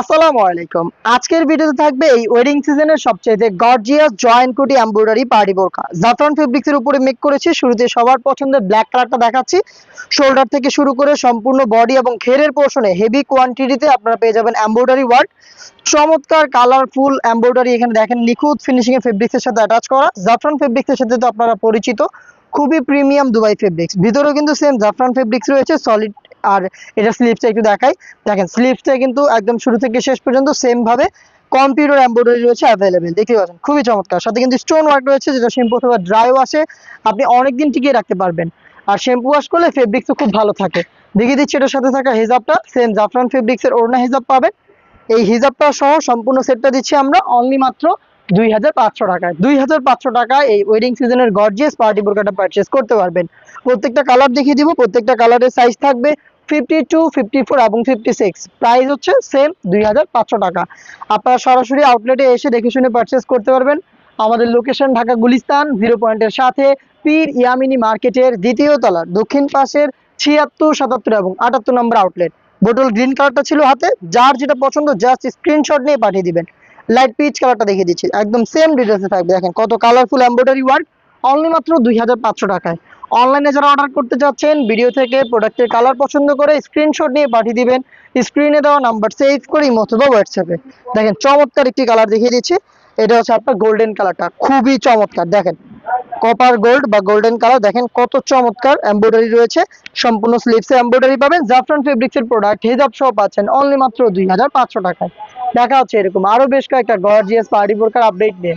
আসসালামু আলাইকুম। আজকের ভিডিওতে থাকবে এই ওয়েডিং সিজনের সবচেয়ে গর্জিয়াস জয়েন্ট কোটি এমব্রয়ডারি পার্টি বোরকা জাফরান ফেব্রিক্স এর উপরে মেক করেছি, শুরুতে সবার পছন্দের ব্ল্যাক কালারটা দেখাচ্ছি। শোল্ডার থেকে শুরু করে সম্পূর্ণ বডি এবং ঘেরের পোর্শনে হেভি কোয়ান্টিটিতে আপনারা পেয়ে যাবেন এমব্রয়ডারি ওয়ার্ক চমৎকার কালারফুল এমব্রয়ডারি এখানে দেখেন, নিখুঁত ফিনিশিং এর ফেব্রিক্স এর সাথে অ্যাটাচ করা। জাফরান ফেব্রিক্স এর সাথে তো আপনারা পরিচিত। খুবই প্রিমিয়াম দুবাই ফেব্রিক্স ভিতরেও কিন্তু সেম জাফরান ফেব্রিক্স রয়েছে সলিড আর এটা স্লিপসটা একটু দেখাই। দেখেন স্লিপসটা কিন্তু একদম শুরু থেকে শেষ পর্যন্ত সেম ভাবে কম্পিউটার এমব্রয়ডারি রয়েছে অ্যাভেলেবেল দেখতে পাচ্ছেন, খুবই চমৎকার। সাথে কিন্তু স্টোন ওয়ার্ক রয়েছে, যেটা শ্যাম্পু অথবা ড্রাই ওয়াশে আপনি অনেকদিন টিকিয়ে রাখতে পারবেন। আর শ্যাম্পু ওয়াশ করলে ফেব্রিক্সও খুব ভালো থাকে। দেখিয়ে দিচ্ছি এটার সাথে থাকা হিজাবটা সেম জাফরান ফেব্রিক্সের ওড়না হিজাব পাবেন। এই হিজাবটা সহ সম্পূর্ণ সেটটা দিচ্ছি আমরা অনলি মাত্র দুই হাজার পাঁচশো টাকায়। দুই হাজার পাঁচশো টাকায় এই ওয়েডিং সিজনের গর্জিয়াস পার্টি বোরকাটা পারচেস করতে পারবেন। প্রত্যেকটা কালার দেখিয়ে দিব, প্রত্যেকটা কালারের সাইজ থাকবে। ফিফটি টু ফিফটি ফোর এবং ফিফটি সিক্স প্রাইস হচ্ছে সেম দুই হাজার পাঁচশো টাকা। আপনারা সরাসরি আউটলেটে এসে দেখে শুনে পারচেস করতে পারবেন। আমাদের লোকেশন ঢাকা গুলিস্তান জিরো পয়েন্টের সাথে পীর ইয়ামিনী মার্কেটের দ্বিতীয় তলার দক্ষিণ পাশের ছিয়াত্তর, সাতাত্তর এবং আটাত্তর নম্বর আউটলেট বোটল গ্রিন কালারটা ছিল হাতে, যার যেটা পছন্দ জাস্ট স্ক্রিনশট নিয়ে পাঠিয়ে দিবেন। লাইট পিচ কালারটা দেখিয়ে দিচ্ছি, একদম সেম ডিটেলসে থাকবে। দেখেন কত কালারফুল এমব্রয়ডারি ওয়ার্ক অনলি মাত্র দুই হাজার পাঁচশো টাকায়। অনলাইনে যারা অর্ডার করতে যাচ্ছেন ভিডিও থেকে প্রোডাক্টের কালার পছন্দ করে স্ক্রিনশট নিয়ে পাঠিয়ে দিবেন। স্ক্রিনে দেওয়া নাম্বার সেভ করে অথবা হোয়াটসঅ্যাপে দেখেন, চমৎকার একটি কালার দেখিয়ে দিচ্ছি। এটা হচ্ছে আপনার গোল্ডেন কালারটা খুবই চমৎকার। দেখেন কপার গোল্ড বা গোল্ডেন কালার দেখেন কত চমৎকার এমব্রয়ডারি রয়েছে। সম্পূর্ণ স্লিপসে এমব্রয়ডারি পাবেন। জাফরান ফেব্রিক্স এর প্রোডাক্ট হিজাব সহ পাচ্ছেন অনলি মাত্র দুই হাজার পাঁচশো টাকায়। দেখা হচ্ছে এরকম আরও বেশ কয়েকটা গর্জিয়াস পার্টি বোরকার আপডেট নিয়ে।